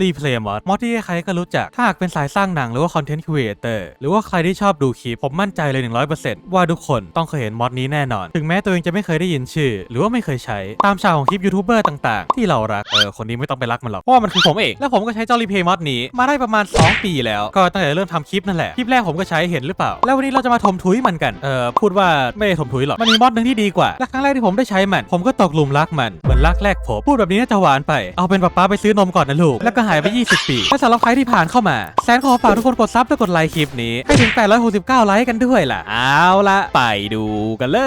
รีเพลย์มอดมอดที่ใครๆก็รู้จัก ถ้าหากเป็นสายสร้างหนังหรือว่าคอนเทนต์ครีเอเตอร์หรือว่าใครที่ชอบดูคลิป ผมมั่นใจเลย 100%ว่าทุกคนต้องเคยเห็นมอดนี้แน่นอน ถึงแม้ตัวเองจะไม่เคยได้ยินชื่อ หรือว่าไม่เคยใช้ตามชาวของคลิปยูทูบเบอร์ต่างๆ ที่เรารัก เออ คนนี้ไม่ต้องไปรักมันหรอก เพราะว่ามันคือผมเอง และผมก็ใช้เจ้ารีเพลย์มอดนี้มาได้ประมาณ 2 ปีแล้ว ก็ตั้งแต่เริ่มทำคลิปนั่นแหละคลิปแรกผมก็ใช้เห็นหรือเปล่า แล้ววันนี้เราจะมาถมถุยมันกันเออพูดว่าไม่ได้ถมถุยหรอกมันมีมอดหนึ่งที่ดีกว่าและครั้งแรกที่ผมได้ใช้มัน ผมก็ตกหลุมรักมันเหมือนรักแรกผมพูดแบบนี้น่าจะหวานไปเอาเป็นป๊าป๊าไปซื้อนมก่อนนะลูกแล้วกหายไป 20 ปีและสำหรับใครที่ผ่านเข้ามาแสนขอฝากทุกคนกดซับและกดไลค์คลิปนี้ ให้ถึง 869 ไลค์กันด้วยล่ะ เอาละไปดูกันเล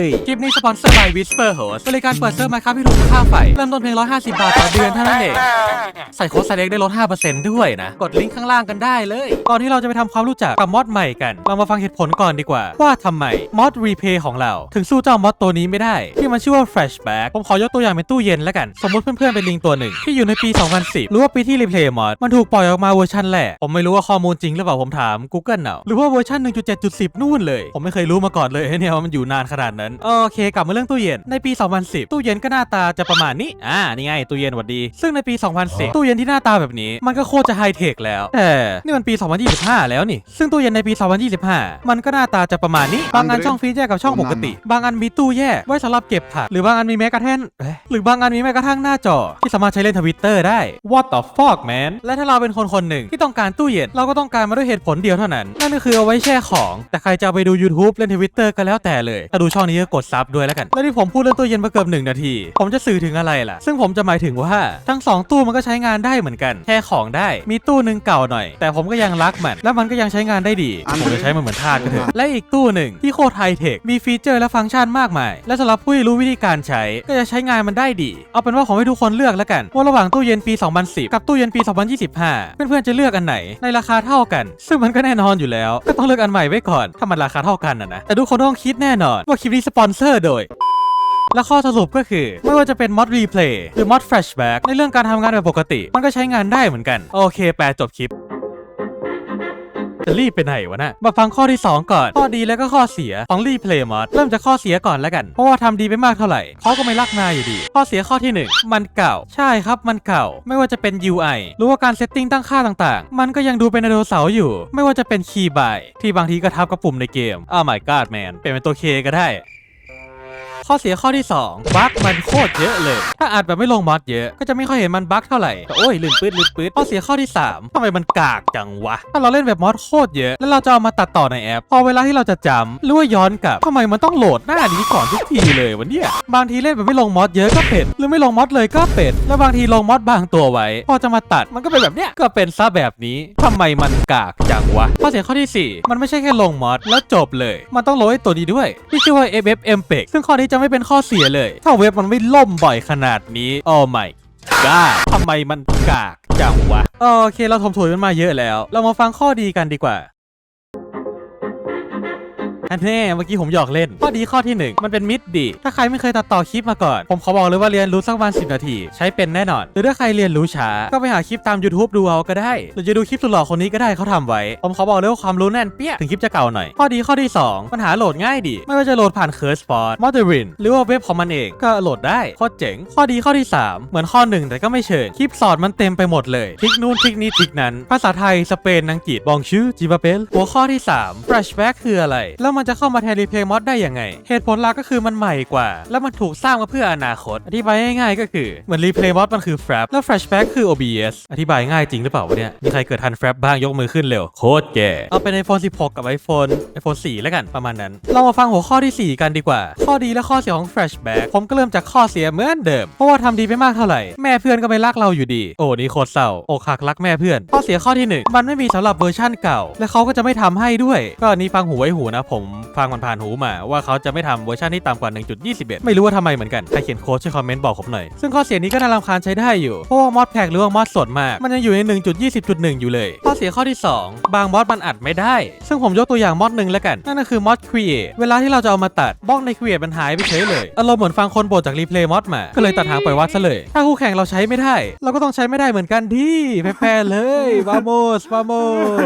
ย คลิปนี้สปอนเซอร์ by Whisper Host บริการเปิดเซิร์ฟมาครับที่ถูกค่าไฟเริ่มต้นเพียง 150 บาทต่อเดือนเท่านั้นเอง ใส่โค้ดไซเล็กได้ลด 5%ด้วยนะ กดลิงก์ข้างล่างกันได้เลย ก่อนที่เราจะไปทำความรู้จักกับมอดใหม่กัน เรามาฟังเหตุผลก่อนดีกว่า ว่าทำไมมอดรีเพย์ของเรา ถึงสู้เจ้ามอดตัวนี้ไม่ได้ ที่มันชื่อว่า Flashback ผมขอยกตัวอย่างเป็นตู้เย็นแล้วกัน สมมติเพื่อนๆเป็นลิงตัวหนึ่งที่อยู่ในปี 2010 หรือว่าปีที่รีเพลย์มอดมันถูกปล่อยออกมาเวอร์ชันแรกผมไม่รู้ว่าข้อมูลจริงหรือเปล่าผมถาม Google เอาหรือว่าเวอร์ชัน1.7.10 นู่นเลย ผมไม่เคยรู้มาก่อนเลยเนี่ยว่ามันอยู่นานขนาดนั้นโอเคกลับมาเรื่องตู้เย็นในปี 2010 ตู้เย็นก็หน้าตาจะประมาณนี้อ่านี่ไงตู้เย็นหวัดดี ซึ่งในปี 2010ตู้เย็นที่หน้าตาแบบนี้ มันก็โคตรจะไฮเทคแล้วแต่นี่มันปี 2025 แล้วนี่ ซึ่งตู้เย็นในปี 2025 มันก็หน้าตาจะประมาณนี้ บางอันช่องฟรีซแยกกับช่องปกติ บางอันมีตู้แยกไว้สำหรับเก็บผักหรือบางอันมีแม้กระทั่งเอ๊ะหรือบางอันมีแม้กระทั่งหน้าจอ ที่สามารถใช้เล่นทวิตเตอร์ได้ What the fuck man และถ้าเราเป็นคนคนหนึ่งที่ต้องการตู้เย็นเราก็ต้องการมาด้วยเหตุผลเดียวเท่านั้น นั่นก็คือเอาไว้แช่ของ แต่ใครจะเอาไปดู YouTube เล่นทวิตเตอร์ก็แล้วแต่เลยถ้าดูช่องนี้ก็กดซับด้วยแล้วกัน และที่ผมพูดเรื่องตู้เย็นมาเกือบหนึ่งนาที ผมจะสื่อถึงอะไรล่ะ ซึ่งผมจะหมายถึงว่าทั้งสองตู้มันก็ใช้งานได้เหมือนกันแช่ของได้มีตู้หนึ่งเก่าหน่อย แต่ผมก็ยังรักมัน และมันก็ยังใช้งานได้ดีผมจะใช้มันเหมือนทาสก็เถอะและอีกตู้หนึ่งที่โคตรไฮเทคมีฟีเจอร์และฟังก์ชันมากมาย และสำหรับผู้ที่รู้วิธีการใช้ก็จะใช้งานมันได้ดี เอาเป็นว่าผมให้ทุกคนเลือกแล้วกันว่าระหว่างตู้เย็นปี 2010 กับตู้เย็นปี 2025 เพื่อนๆจะเลือกอันไหนในราคาเท่ากัน ซึ่งมันก็แน่นอนอยู่แล้ว ก็ต้องเลือกอันใหม่ไว้ก่อนถ้ามันราคาเท่ากันนะนะแต่ทุกคนต้องคิดแน่นอนว่าคลิปนี้สปอนเซอร์โดย และข้อสรุปก็คือ ไม่ว่าจะเป็นมอดรีเพลย์หรือมอดแฟลชแบ็กในเรื่องการทำงานแบบปกติ มันก็ใช้งานได้เหมือนกัน โอเค แปลจบคลิปจะรีบไปไหนวะนะ่ะมาฟังข้อที่ 2 ก่อน ข้อดีและก็ข้อเสียของรีเพลย์มอดเริ่มจากข้อเสียก่อนแล้วกัน เพราะว่าทำดีไปมากเท่าไหร่เขาก็ไม่รักนายอยู่ดี ข้อเสียข้อที่ 1 มันเก่า ใช่ครับมันเก่า ไม่ว่าจะเป็น UI หรือว่าการเซตติ้งตั้งค่าต่างๆ มันก็ยังดูเป็นไดโนเสาร์อยู่ ไม่ว่าจะเป็นคีย์บายที่บางทีก็ทับกับปุ่มในเกม Oh my god man เปลี่ยนเป็นตัว K ก็ได้ ข้อเสียข้อที่ 2 บั๊กมันโคตรเยอะเลย ถ้าอัดแบบไม่ลงมอดเยอะ ก็จะไม่ค่อยเห็นมันบั๊กเท่าไหร่แต่โอ้ยลื่นปื๊ดลื่นปื๊ดข้อเสียข้อที่3ทำไมมันกากจังวะ ถ้าเราเล่นแบบมอดโคตรเยอะ แล้วเราจะเอามาตัดต่อในแอป พอเวลาที่เราจะจำหรือว่าย้อนกลับทำไมมันต้องโหลดหน้านี้ก่อนทุกทีเลยวันเนี้ยบางทีเล่นแบบไม่ลงมอดเยอะก็เป็ดหรือไม่ลงมอดเลยก็เป็ดแล้วบางทีลงมอดบางตัวไว้ พอจะมาตัดมันก็เป็นแบบเนี้ยก็เป็นซะแบบนี้ทำไมมันกากจังวะข้อเสียข้อที่ 4 มันไม่ใช่แค่ลงมอดแล้วจบเลย มันต้องโหลดตัวนี้ด้วยที่ชื่อว่า FFM p e g ซึ่งข้อนี้จะไม่เป็นข้อเสียเลย ถ้าเว็บมันไม่ล่มบ่อยขนาดนี้โอ้ไม่ก้าทำไมมันกากจังวะ โอเคเราถมถุยมันมาเยอะแล้ว เรามาฟังข้อดีกันดีกว่า อันแน่เมื่อกี้ผมหยอกเล่น ข้อดีข้อที่ 1 มันเป็นมิดดีถ้าใครไม่เคยตัดต่อคลิปมาก่อน ผมขอบอกเลยว่าเรียนรู้สักวัน10นาที ใช้เป็นแน่นอน หรือถ้าใครเรียนรู้ช้า ก็ไปหาคลิปตาม YouTube ดูเอาก็ได้ หรือจะดูคลิปสุดหล่อคนนี้ก็ได้เขาทำไว้ ผมขอบอกเลยว่าความรู้แน่นเปี้ยถึงคลิปจะเก่าหน่อย ข้อดีข้อที่ 2 ปัญหาโหลดง่ายดี ไม่ว่าจะโหลดผ่าน c u r s e p o t m o d e r i n หรือว่าเว็บของมันเองก็โหลดได้โคตรเจ๋ง ข้อดีข้อที่ 3 เหมือนข้อหนึ่งแต่ก็ไม่เชิงคลิปสอนมันเต็มไปหมดเลยทิกนู่นทิกนี้ทิกนั้น ภาษาไทยสเปนอังกฤษบองชื่อจิบาเปลหัวข้อที่3 flashback คืออะไรแล้วมันจะเข้ามาแทนรีเพลย์มอดได้ยังไง เหตุผลหลักก็คือมันใหม่กว่า แล้วมันถูกสร้างมาเพื่ออนาคต อธิบายง่ายๆก็คือเหมือนรีเพลย์มอดมันคือ frap แล้ว flashback คือ OBS อธิบายง่ายจริงหรือเปล่าวะเนี่ยมีใครเกิดทัน frap บ้างยกมือขึ้นเร็วโคตรแก่เอาเป็น iPhone 16 กับ iPhone iPhone 4 แล้วกันประมาณนั้นเรามาฟังหัวข้อทีสี่4 กันดีกว่า ข้อดีและข้อเสียของ flashback ผมก็เริ่มจากข้อเสียเหมือนเดิมเพราะว่าทำดีไปมากเท่าไหร่แม่เพื่อนก็ไม่รักเราอยู่ดีโอ้นี่โคตรเศร้าอกหักรักแม่เพื่อน ข้อเสียข้อที่หนึ่งมันไม่มีสำหรับเวอร์ชั่นเก่า และเขาก็จะไม่ทำให้ด้วย ก็นนี้ฟังหูไว้หูนะผมฟังมันผ่านหูมาว่าเขาจะไม่ทำเวอร์ชันที่ต่ำกว่า 1.21 ไม่รู้ว่าทำไมเหมือนกัน ใครเขียนโค้ดช่วยคอมเมนต์บอกผมหน่อย ซึ่งข้อเสียนี้ก็น่ารำคาญใช้ได้อยู่ เพราะว่ามอดแพกหรือว่ามอดสดมาก มันยังอยู่ใน 1.20.1 อยู่เลย ข้อเสียข้อที่ 2 บางมอดมันอัดไม่ได้ ซึ่งผมยกตัวอย่างมอดหนึ่งแล้วกัน นั่นก็คือมอด Create เวลาที่เราจะเอามาตัดบล็อกใน Create มันหายไปเฉยเลยอารมณ์เหมือนฟังคนบ่นจากรีเพลย์มอดมา ก็เลยตัดหางปล่อยวัดซะเลย ถ้าคู่แข่งเราใช้ไม่ได้ เราก็ต้องใช้ไม่ได้เหมือนกันที่แพ้ๆเลยวาโมสวาโม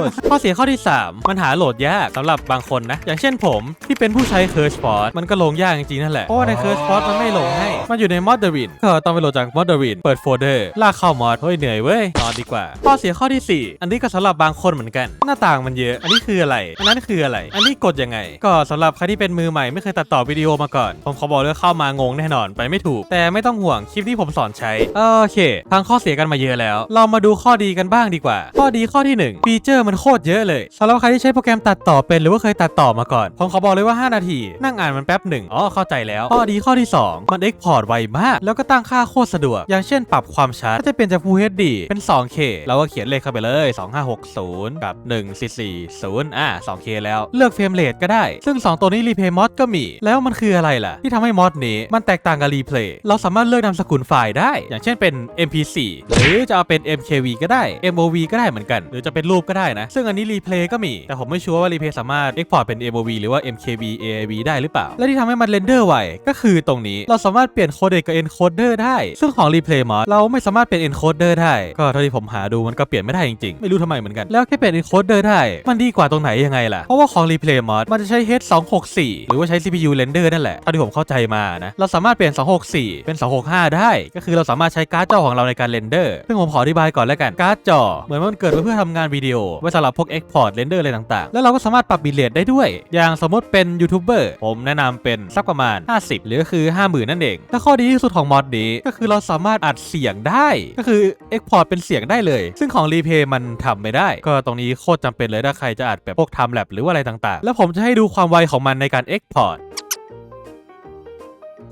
สข้อเสียข้อที่ 3 มันหาโหลดยากสำหรับบางคนนะ อย่างเช่นนผมที่เป็นผู้ใช้ Curse Force มันก็ลงยากจริงๆนั่นแหละเพราะว่าใน Curse Force มันไม่ลงให้ มันอยู่ใน Modern ก็ต้องไปโหลดจาก Modern เปิดโฟลเดอร์ลากเข้ามอดเฮ้ยเหนื่อยเว้ยนอนดีกว่าข้อเสียข้อที่ 4 อันนี้ก็สำหรับบางคนเหมือนกัน หน้าต่างมันเยอะอันนี้คืออะไร อันนั้นคืออะไร อันนี้กดยังไง ก็สำหรับใครที่เป็นมือใหม่ไม่เคยตัดต่อวิดีโอมาก่อน ผมขอบอกเลยว่าเข้ามางงแน่นอนไปไม่ถูก แต่ไม่ต้องห่วงคลิปที่ผมสอนใช้โอเคทางข้อเสียกันมาเยอะแล้ว เรามาดูข้อดีกันบ้างดีกว่า ข้อดีข้อที่หนึ่งฟีเจอร์มันโคตรเยอะเลยสำหรับใครที่ใช้โปรแกรมตัดต่อเป็นหรือว่าเคยตัดต่อมาก่อนผมขอบอกเลยว่า 5 นาที นั่งอ่านมันแป๊บหนึ่งอ๋อเข้าใจแล้ว ข้อดีข้อที่ 2 มัน Export ไวมาก แล้วก็ตั้งค่าโคตรสะดวก อย่างเช่นปรับความชัดก็จะเป็นจาก Full HD เป็น 2K เราก็เขียนเลขเข้าไปเลย 2560 กับ 1440 อะ 2K แล้วเลือกเฟรมเรทก็ได้ ซึ่ง 2 ตัวนี้ Replay Mod ก็มี แล้วมันคืออะไรล่ะ ที่ทำให้มอดนี้มันแตกต่างกับ Replay เราสามารถเลือกนามสกุลไฟล์ได้ อย่างเช่นเป็น MP4 หรือจะเอาเป็น MKV ก็ได้ MOV ก็ได้เหมือนกัน หรือจะเป็นรูปก็ได้นะ ซึ่งอันนี้ Replay ก็มี แต่ผมไม่ชัวร์ว่า Replay สามารถ Export เป็น MOV หรือว่า MKV AAV ได้หรือเปล่า และที่ทำให้มันเรนเดอร์ไวก็คือตรงนี้เราสามารถเปลี่ยนโคเดกกับ encoder ได้ ซึ่งของ Replay Mod เราไม่สามารถเปลี่ยน encoder ได้ ก็เท่าที่ผมหาดูมันก็เปลี่ยนไม่ได้จริงๆ ไม่รู้ทำไมเหมือนกัน แล้วแค่เปลี่ยน encoder ได้ มันดีกว่าตรงไหนยังไงล่ะ เพราะว่าของ Replay Mod มันจะใช้ H264 หรือว่าใช้ CPU render นั่นแหละ เท่าที่ผมเข้าใจมานะ เราสามารถเปลี่ยน 264 เป็น 265 ได้ ก็คือเราสามารถใช้การ์ดจอของเราในการเรนเดอร์ ซึ่งผมขออธิบายก่อนแล้วกัน การ์ดจอ เหมือนมันเกิดมาเพื่อทำงานวิดีโอ ไว้สำหรับพวก Export Render อะไรต่างๆ แล้วเราก็สามารถปรับบิตเรทได้ด้วยอย่างสมมติเป็นยูทูบเบอร์ผมแนะนำเป็นสักประมาณ 50 หรือคือ 50,000 นั่นเอง และข้อดีที่สุดของมอดนี้ก็คือเราสามารถอัดเสียงได้ ก็คือเอ็กพอร์ตเป็นเสียงได้เลย ซึ่งของรีเพย์มันทำไม่ได้ ก็ตรงนี้โคตรจำเป็นเลยถ้าใครจะอัดแบบพวก Time Lapse หรือว่าอะไรต่างๆ แล้วผมจะให้ดูความไวของมันในการเอ็กพอร์ต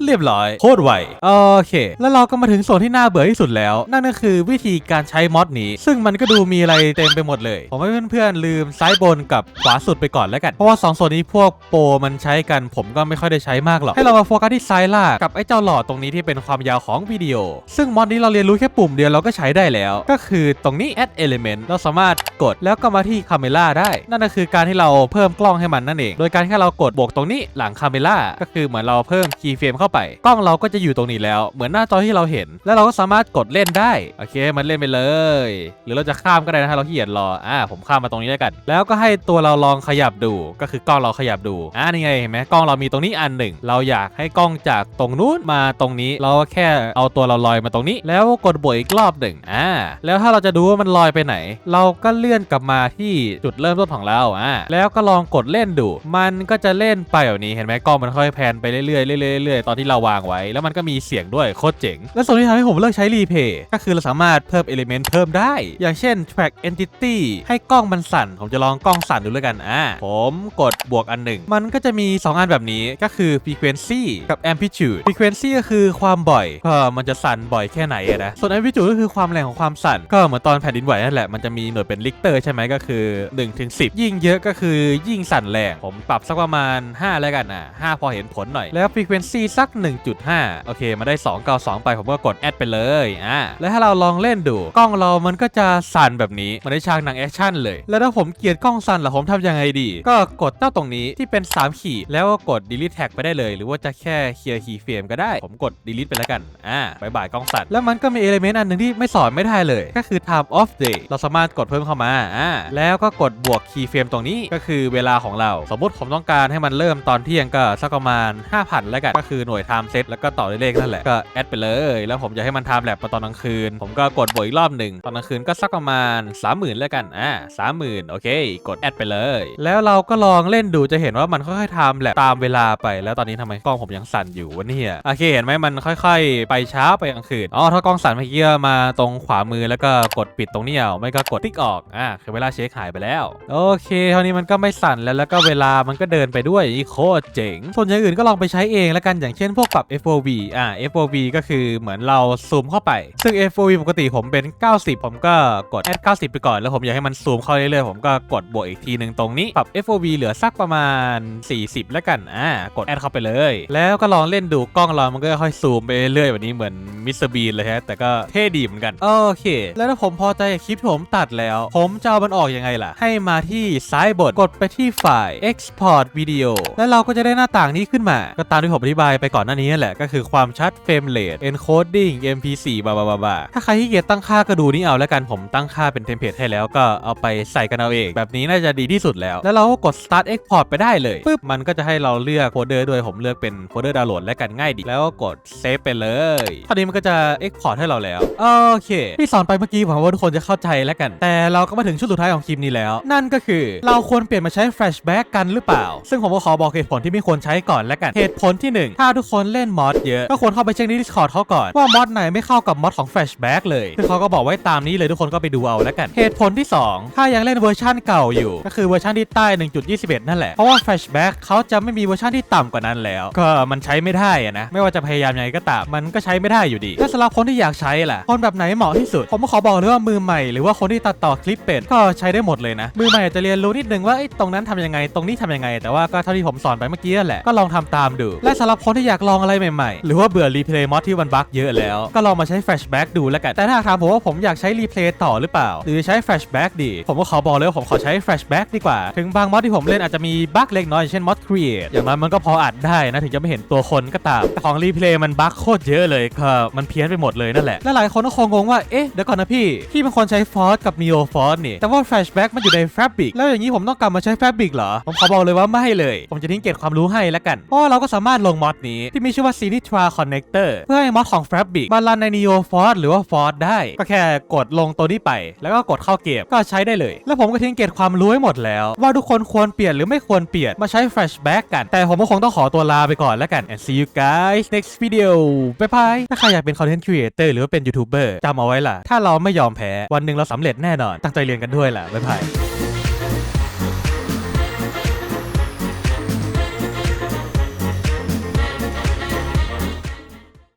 เรียบร้อยโคตรไวโอเค แล้วเราก็มาถึงส่วนที่น่าเบื่อที่สุดแล้ว นั่นก็คือวิธีการใช้มอดนี้ ซึ่งมันก็ดูมีอะไรเต็มไปหมดเลย ผมให้เพื่อนๆลืมซ้ายบนกับขวาสุดไปก่อนแล้วกัน เพราะว่า 2 ส่วนนี้พวกโปรมันใช้กันผมก็ไม่ค่อยได้ใช้มากหรอก ให้เรามาโฟกัสที่ซ้ายล่างกับไอ้เจ้าหลอดตรงนี้ที่เป็นความยาวของวิดีโอ ซึ่งมอดนี้เราเรียนรู้แค่ปุ่มเดียวเราก็ใช้ได้แล้ว ก็คือตรงนี้ add element เราสามารถกดแล้วก็มาที่ camera ได้ นั่นก็คือการที่เราเพิ่มกล้องให้มันนั่นเอง โดยการแค่เรากดบวกตรงนี้หลัง camera ก็คือเหมือนเราเพิ่ม key frame เข้าไป กล้องเราก็จะอยู่ตรงนี้แล้ว เหมือนหน้าจอที่เราเห็น แล้วเราก็สามารถกดเล่นได้ โอเค มันเล่นไปเลย หรือเราจะข้ามก็ได้นะถ้าเราขี้เกียจรอ อ่า ผมข้ามมาตรงนี้แล้วกัน แล้วก็ให้ตัวเราลองขยับดู ก็คือกล้องเราขยับดู อ่า นี่ไง เห็นไหมกล้องเรามีตรงนี้อันหนึ่ง เราอยากให้กล้องจากตรงนู้นมาตรงนี้ เราก็แค่เอาตัวเราลอยมาตรงนี้ แล้วกดบวกอีกรอบหนึ่ง อ่า แล้วถ้าเราจะดูว่ามันลอยไปไหน เราก็เลื่อนกลับมาที่จุดเริ่มต้นของเรา อ่า แล้วก็ลองกดเล่นดู มันก็จะเล่นไปแบบนี้ เห็นไหมกล้องมันค่อยแพนไปเรื่อยๆเรื่อยๆเรื่อยๆตอนที่เราวางไว้ แล้วมันก็มีเสียงด้วยโคตรเจ๋ง และส่วนที่ทำให้ผมเลิกใช้รีเพย์ก็คือเราสามารถเพิ่มเอลิเมนต์เพิ่มได้ อย่างเช่น track entity ให้กล้องมันสั่น ผมจะลองกล้องสั่นดูแล้วกันอ่าผมกดบวกอันหนึ่งมันก็จะมี 2 อันแบบนี้ก็คือ frequency กับ amplitude frequency ก็คือความบ่อยก็มันจะสั่นบ่อยแค่ไหนนะส่วน amplitude ก็คือความแรงของความสั่น ก็เหมือนตอนแผ่นดินไหวนั่นแหละมันจะมีหน่วยเป็นลิกเตอร์ใช่ไหมก็คือ1ถึง10 ยิ่งเยอะก็คือยิ่งสั่นแรงผมปรับสักประมาณ5แล้วกันอะ5พอเห็นผลหน่อยแล้ว frequency สััก 1.5 โอเค มาได้ 292 ไป ผมก็กดแอดไปเลยอ่าแล้วถ้าเราลองเล่นดู กล้องเรามันก็จะสั่นแบบนี้มันได้ฉากหนังแอคชั่นเลย แล้วถ้าผมเกลียดกล้องสั่นล่ะผมทำยังไงดี ก็กดเจ้าตรงนี้ที่เป็น 3 ขีดแล้วก็กด delete tag ไปได้เลย หรือว่าจะแค่เคลียร์ key frame ก็ได้ ผมกด delete ไปแล้วกันอ่าบายบายกล้องสั่นแล้วมันก็มีเอลิเมนต์อันหนึ่งที่ไม่สอนไม่ได้เลย ก็คือ time of day เราสามารถกดเพิ่มเข้ามาอ่าแล้วก็กดบวก key frame ตรงนี้ก็คือเวลาของเรา สมมติผมต้องการให้มันเริ่มตอนเที่ยงก็สักประมาณ 5,000 แล้วกันก็คือหน่วย time set แล้วก็ต่อด้วยเลขนั่นแหละก็แอดไปเลย แล้วผมจะให้มัน time lapse มาตอนกลางคืน ผมก็กดบวกอีกรอบหนึ่งตอนกลางคืนก็สักประมาณ 30,000แล้วกันอ่า30,000โอเค กดแอดไปเลย แล้วเราก็ลองเล่นดูจะเห็นว่ามันค่อยๆ time lapse ตามเวลาไปแล้วตอนนี้ทำไมกล้องผมยังสั่นอยู่วะเนี่ยโอเคเห็นไหมมันค่อยๆ ไปเช้าไปกลางคืนอ๋อถ้ากล้องสั่นเมื่อกี้มาตรงขวามือแล้วก็กดปิดตรงนี้เอาไม่ก็กดติ๊กออกอ่าคือเวลาเช็คหายไปแล้วโอเคเท่านี้มันก็ไม่สั่นแล้วแล้วก็เวลามันก็เดินไปด้วยอีโคตรเจ๋งส่วนอย่างอื่นก็ลองไปใช้เองแล้วกันอย่างช่นพวกปรับ FOV อ่า FOV ก็คือเหมือนเราซูมเข้าไป ซึ่ง FOV ปกติผมเป็น 90 ผมก็กด add 90 ไปก่อน แล้วผมอยากให้มันซูมเข้าเรื่อยๆ ผมก็กดบวกอีกทีหนึ่งตรงนี้ ปรับ FOV เหลือสักประมาณ 40 แล้วกัน อ่า กด add เข้าไปเลย แล้วก็ลองเล่นดูกล้องเรามันก็ค่อยซูมไปเรื่อยๆแบบนี้เหมือนมิสเตอร์บีนเลยฮะ แต่ก็เท่ดีเหมือนกัน โอเค แล้วถ้าผมพอใจคลิปที่ผมตัดแล้ว ผมจะเอามันออกยังไงล่ะ ให้มาที่ซ้ายบน กดไปที่ไฟล์ export video แล้วเราก็จะได้หน้าต่างนี้ขึ้นมา ก็ตามที่ผมอธิบายไปก่อนหน้านี้นั่นแหละก็คือความชัดเฟรมเรท encoding mp4 บาบาบาบาถ้าใครที่เกียจตั้งค่าก็ดูนี่เอาแล้วกันผมตั้งค่าเป็นเทมเพลตให้แล้วก็เอาไปใส่กันเอาเอง แบบนี้น่าจะดีที่สุดแล้ว แล้วเราก็กด start export ไปได้เลยปึ๊บมันก็จะให้เราเลือกโฟลเดอร์ด้วยผมเลือกเป็นโฟลเดอร์ดาวน์โหลดและกันง่ายดีแล้วก็กด save ไปเลยเท่านี้มันก็จะ export ให้เราแล้วโอเคที่สอนไปเมื่อกี้หวังว่าทุกคนจะเข้าใจแล้วกัน แต่เราก็มาถึงช่วงสุดท้ายของคลิปนี้แล้ว นั่นก็คือเราควรเปลี่ยนมาใช้ flashback กันหรือเปล่า ซึ่งผมก็ขอบอกเหตุผลที่ไม่ควรใช้ก่อนแล้วกันเหตุผลที่หนึ่งถ้าทุุกคนเล่นมอดเยอะ ก็ควรเข้าไปเช็คใน Discord เขาก่อน ว่ามอดไหนไม่เข้ากับมอดของ flashback เลยซึ่งเขาก็บอกไว้ตามนี้เลยทุกคนก็ไปดูเอาแล้วกัน เหตุผลที่สองถ้ายังเล่นเวอร์ชันเก่าอยู่ ก็คือเวอร์ชันที่ใต้ 1.21 นั่นแหละ เพราะว่า flashback เขาจะไม่มีเวอร์ชันที่ต่ำกว่านั้นแล้ว ก็มันใช้ไม่ได้อะนะ ไม่ว่าจะพยายามยังไงก็ตาม มันก็ใช้ไม่ได้อยู่ดีและสำหรับคนที่อยากใช้ล่ะ คนแบบไหนเหมาะที่สุด ผมก็ขอบอกเลยว่ามือใหม่หรือว่าคนที่ตัดต่อคลิปเป็นก็ใช้ได้หมดเลยนะ มือใหม่จะเรียนรู้นิดนึงว่าไอ้ตรงนั้นทำยังไง ตรงนี้ทำยังไง แต่ว่าก็เท่าที่ผมสอนไปเมื่อกี้แหละ ก็ลองทำตามดู และสำหรับคนที่อยากลองอะไรใหม่ๆ หรือว่าเบื่อรีเพลย์มอดที่มันบั๊กเยอะแล้ว ก็ลองมาใช้ flashback ดูแล้วกัน แต่ถ้าถามผมว่าผมอยากใช้รีเพลย์ต่อหรือเปล่า หรือใช้ flashback ดี ผมก็ขอบอกเลยว่าผมขอใช้ flashback ดีกว่า ถึงบางมอดที่ผมเล่นอาจจะมีบั๊กเล็กน้อยเช่นมอด create อย่างน้อยมันก็พออัดได้นะถึงจะไม่เห็นตัวคนก็ตามแต่ของรีเพลย์มันบั๊กโคตรเยอะเลยก็มันเพี้ยนไปหมดเลยนั่นแหละและหลายคนก็คงงงว่าเอ๊ะเดี๋ยวก่อนนะพี่พี่เป็นคนใช้ Force กับ Neo Force นี่แต่ว่า Flashback มันอยู่ใน Fabric แล้วอย่างนี้ผมต้องกลับมาใช้ Fabric เหรอผมขอบอกเลยว่าไม่เลย ผมจะทิ้งเก็บความรู้ให้แล้วกันเพราะเราก็สามารถลงมอดนี้ที่มีชื่อว่า Sinitra Connector เพื่อให้มอดของ Fabric มารันใน Neo Force หรือว่า Force ได้ ก็แค่กดลงตัวนี้ไป แล้วก็กดเข้าเกมก็ใช้ได้เลย แล้วผมก็ทิ้งเก็บความรู้ให้หมดแล้ว ว่าทุกคนควรเปลี่ยนหรือไม่ควรเปลี่ยนมาใช้ Flashback กัน แต่ผมก็คงต้องขอตัวลาไปก่อนแล้วกัน and see you guys next video บ๊ายบายถ้าใครอยากเป็น content creator หรือว่าเป็น YouTuber จำเอาไว้ล่ะถ้าเราไม่ยอมแพ้วันหนึ่งเราสำเร็จแน่นอนตั้งใจเรียนกันด้วยล่ะบ๊ายบาย